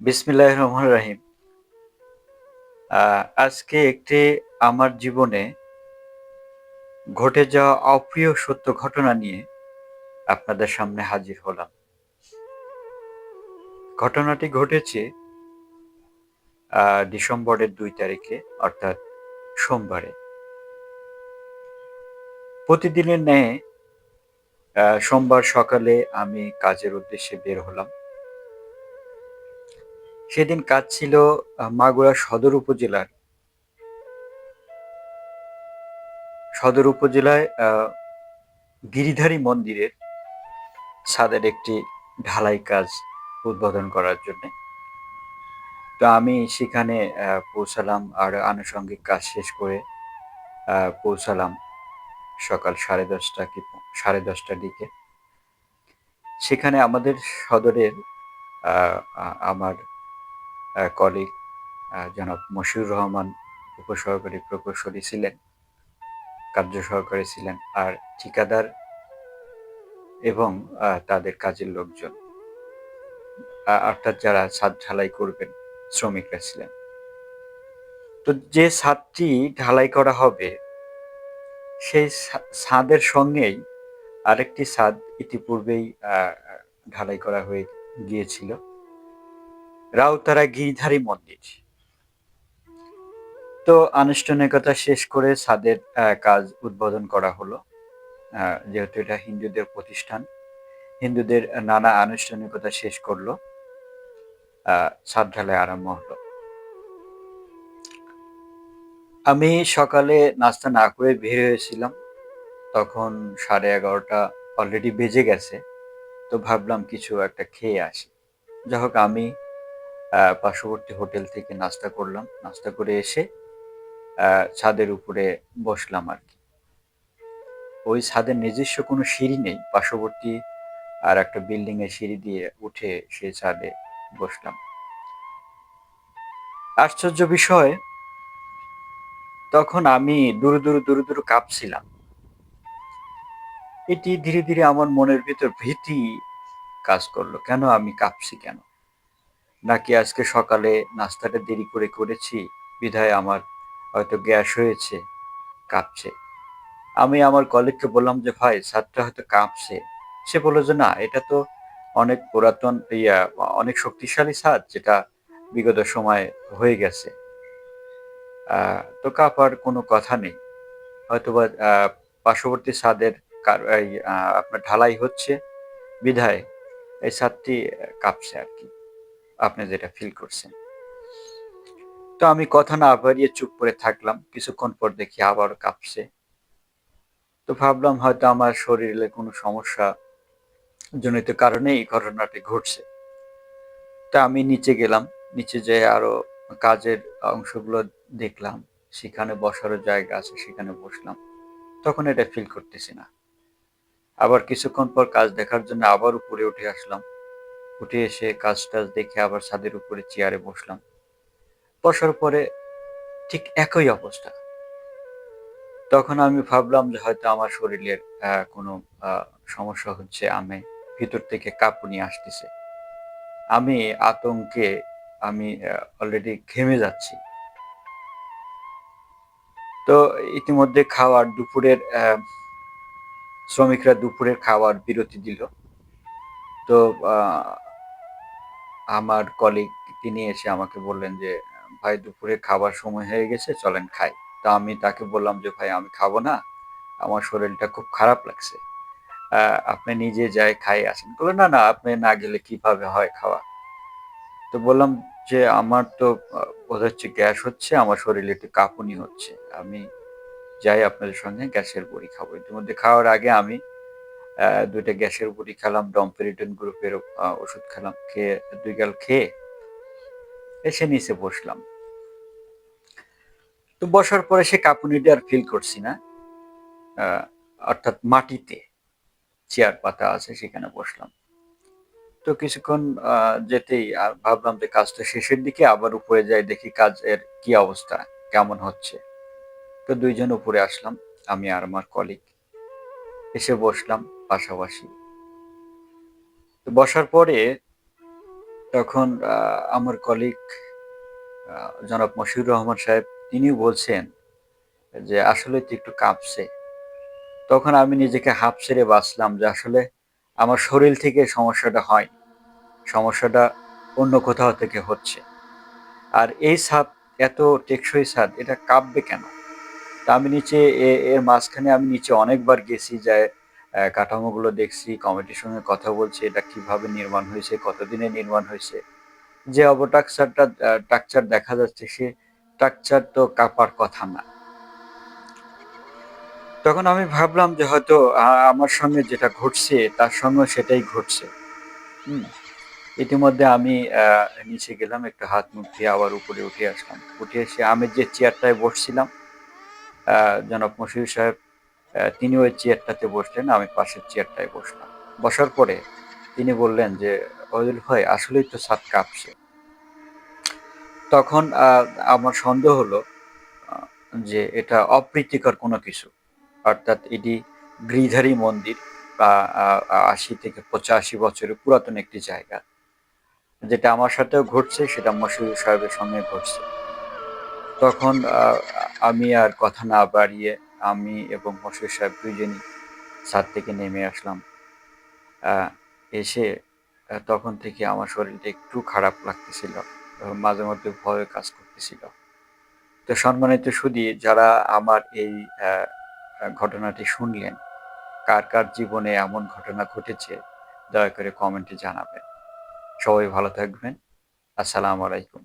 বিসমিল্লাহ রহমান রাহিম। আজকে একটি আমার জীবনে ঘটে যাওয়া অপ্রিয় সত্য ঘটনা নিয়ে আপনাদের সামনে হাজির হলাম। ঘটনাটি ঘটেছে ডিসেম্বরের দুই তারিখে, অর্থাৎ সোমবারে। প্রতিদিনের ন্যায় সোমবার সকালে আমি কাজের উদ্দেশ্যে বের হলাম। সেদিন কাজ ছিল মাগুরা সদর উপজেলার। সদর উপজেলায় গিরিধারী মন্দিরের ছাদের একটি ঢালাই কাজ উদ্বোধন করার জন্য। তো আমি সেখানে পৌঁছালাম আর আনুষঙ্গিক কাজ শেষ করে পৌঁছালাম সকাল সাড়ে দশটা কি, সাড়ে দশটার দিকে। সেখানে আমাদের সদরের আমার কলিগ জনাব মশিউর রহমান উপসহকারী প্রকৌশলী ছিলেন, কার্য সহকারী ছিলেন আর ঠিকাদার এবং তাদের কাজের লোকজন। অর্থাৎ যারা ছাদ ঢালাই করবেন, শ্রমিকরা ছিলেন। তো যে ছাদটি ঢালাই করা হবে, সেই ছাদের সঙ্গেই আরেকটি ছাদ ইতিপূর্বেই ঢালাই করা হয়ে গিয়েছিল। রাউতারা গিরিধারী মন্দির। তো আনুষ্ঠানিকতা শেষ করে ছাদের কাজ উদ্বোধন করা হলো। যেহেতু এটা হিন্দুদের প্রতিষ্ঠান, হিন্দুদের নানা আনুষ্ঠানিকতা শেষ করল। ছাদ আরম্ভ হলো। আমি সকালে নাস্তা না করে বের হয়েছিলাম। তখন সাড়ে এগারোটা অলরেডি বেজে গেছে। তো ভাবলাম কিছু একটা খেয়ে আসি। যাই হোক আমি পার্শ্ববর্তী হোটেল থেকে নাস্তা করলাম। নাস্তা করে এসে ছাদের উপরে বসলাম আর কি। ওই ছাদের নিজস্ব কোনো সিঁড়ি নেই। পার্শ্ববর্তী আর একটা বিল্ডিং এর সিঁড়ি দিয়ে উঠে সেই ছাদে বসলাম। আশ্চর্য বিষয়, তখন আমি দূরে দূরে দূরে দূরে কাঁপছিলাম। এটি ধীরে ধীরে আমার মনের ভিতর ভীতি কাজ করল। কেন আমি কাঁপছি কেন? নাকি আজকে সকালে নাস্তাটা দেরি করে করেছি? বিধায় আমার হয়তো গ্যাস হয়েছে, কাঁপছে। আমি আমার কলিগকে বললাম যে, ভাই, ছাদটা হয়তো কাঁপছে। সে বলল যে, না, এটা তো অনেক পুরাতন ইয়া, অনেক শক্তিশালী ছাদ, যেটা বিগত সময় হয়ে গেছে। তো কাঁপার কোনো কথা নেই। হয়তোবা পার্শ্ববর্তী ছাদের আপনার ঢালাই হচ্ছে। বিধায় এই ছাদটি কাঁপছে আর কি। আপনি যেটা ফিল করছেন। তো আমি কথা না বাড়িয়ে চুপ করে থাকলাম। কিছুক্ষণ পর দেখি আবার কাঁপছে। তো ভাবলাম হয়তো আমার শরীরে কোনো সমস্যা জনিত কারণে এই ঘটনাটি ঘটছে। তা আমি নিচে গেলাম। নিচে যেয়ে আরও কাজের অংশগুলো দেখলাম। সেখানে বসারও জায়গা আছে, সেখানে বসলাম। তখন এটা ফিল করতেছি না। আবার কিছুক্ষণ পর কাজ দেখার জন্য আবার উপরে উঠে আসলাম। উঠে এসে কাজ টাজ দেখে আবার ছাদের উপরে চেয়ারে বসলাম। বসার পরে ঠিক একই অবস্থা। তখন আমি ভাবলাম যে হয়তো আমার শরীরের কোনো সমস্যা হচ্ছে, আমি ভিতর থেকে কাঁপুনি আসতেছে। আমি আতঙ্কে আমি অলরেডি ঘেমে যাচ্ছি। তো ইতিমধ্যে খাওয়ার দুপুরের শ্রমিকরা দুপুরের খাওয়ার বিরতি দিল। তো আমার কলিগ তিনি এসে আমাকে বললেন যে, ভাই, দুপুরে খাবার সময় হয়ে গেছে, চলেন খাই। তা আমি তাকে বললাম যে, ভাই, আমি খাব না, আমার শরীরটা খুব খারাপ লাগছে। আপনি নিজে যাই খাই আসেন। বলল, না না, আপনি না গেলে কীভাবে হয় খাওয়া? তো বললাম যে, আমার তো বোধ হচ্ছে গ্যাস হচ্ছে, আমার শরীরে একটু কাঁপুনি হচ্ছে। আমি যাই আপনাদের সঙ্গে গ্যাসের বড়ি খাব। ইতিমধ্যে খাওয়ার আগে আমি দুইটা গ্যাসের বড়ি খেলাম ডম্পেরিটন গ্রুপের ওষুধ খেলাম, খেয়ে দুই গাল খেয়ে এসে নিচে বসলাম। তো বসার পরে সে কাঁপুনিটা আর ফিল করছি না অর্থাৎ মাটিতে চেয়ার পাতা আছে সেখানে বসলাম। তো কিছুক্ষণ যেতেই আর ভাবলাম যে কাজটা শেষের দিকে আবার উপরে যাই, দেখি কাজের কি অবস্থা, কেমন হচ্ছে। তো দুইজন উপরে আসলাম, আমি আর আমার কলিগ এসে বসলাম পাশাপাশি। বসার পরে তখন আমার কলিগ জনাব মশিউর রহমান সাহেব, তিনিও বলছেন যে, আসলে তো একটু কাঁপছে। তখন আমি নিজেকে হাফ ছেড়ে বাঁচলাম যে, আসলে আমার শরীর থেকে সমস্যাটা হয়। সমস্যাটা অন্য কোথাও থেকে হচ্ছে। আর এই ছাদ এত টেকসই ছাদ, এটা কাঁপবে কেন? তা আমি নিচে এর মাঝখানে আমি নিচে অনেকবার গেছি আহ, কাঠামোগুলো দেখছি কমিটির সঙ্গে কথা বলছি এটা কীভাবে নির্মাণ হয়েছে কতদিনে নির্মাণ হয়েছে। যে অবটাকচারটা টাকচার দেখা যাচ্ছে সে টাকচার তো কাপার কথা না। তখন আমি ভাবলাম যে হয়তো আমার সঙ্গে যেটা ঘটছে তার সঙ্গে সেটাই ঘটছে। হুম ইতিমধ্যে আমি নিচে গেলাম একটু হাত মুখ দিয়ে আবার উপরে উঠে আসলাম। উঠে এসে আমি যে চেয়ারটায় বসছিলাম জনাব মশিউর সাহেব তিনি ওই চেয়ারটাতে বসলেন, আমি পাশের চেয়ারটায় বসলাম। বসার পরে তিনি বললেন যে অজুল ভাই, আসলেই তো ছাদ কাঁপছে। তখন আমার সন্দেহ হলো যে এটা অপ্রীতিকর কোনো কিছু। অর্থাৎ এটি গৃহধারী মন্দির বা আশি থেকে পঁচাশি বছরের পুরাতন একটি জায়গা। যেটা আমার সাথেও ঘটছে, সেটা মশিউর সাহেবের সঙ্গে ঘটছে। তখন আমি আর কথা না বাড়িয়ে আমি এবং মশিউর সাহেব দুইজনই ছাদ থেকে নেমে আসলাম। এসে তখন থেকে আমার শরীরটা একটু খারাপ লাগতেছিল। মাঝে মধ্যে ভয় কাজ করতেছিল। তো সম্মানিত সুদী, যারা আমার এই ঘটনাটি শুনলেন, কার কার জীবনে এমন ঘটনা ঘটেছে, দয়া করে কমেন্টে জানাবেন। সবাই ভালো থাকবেন। আসসালামু আলাইকুম।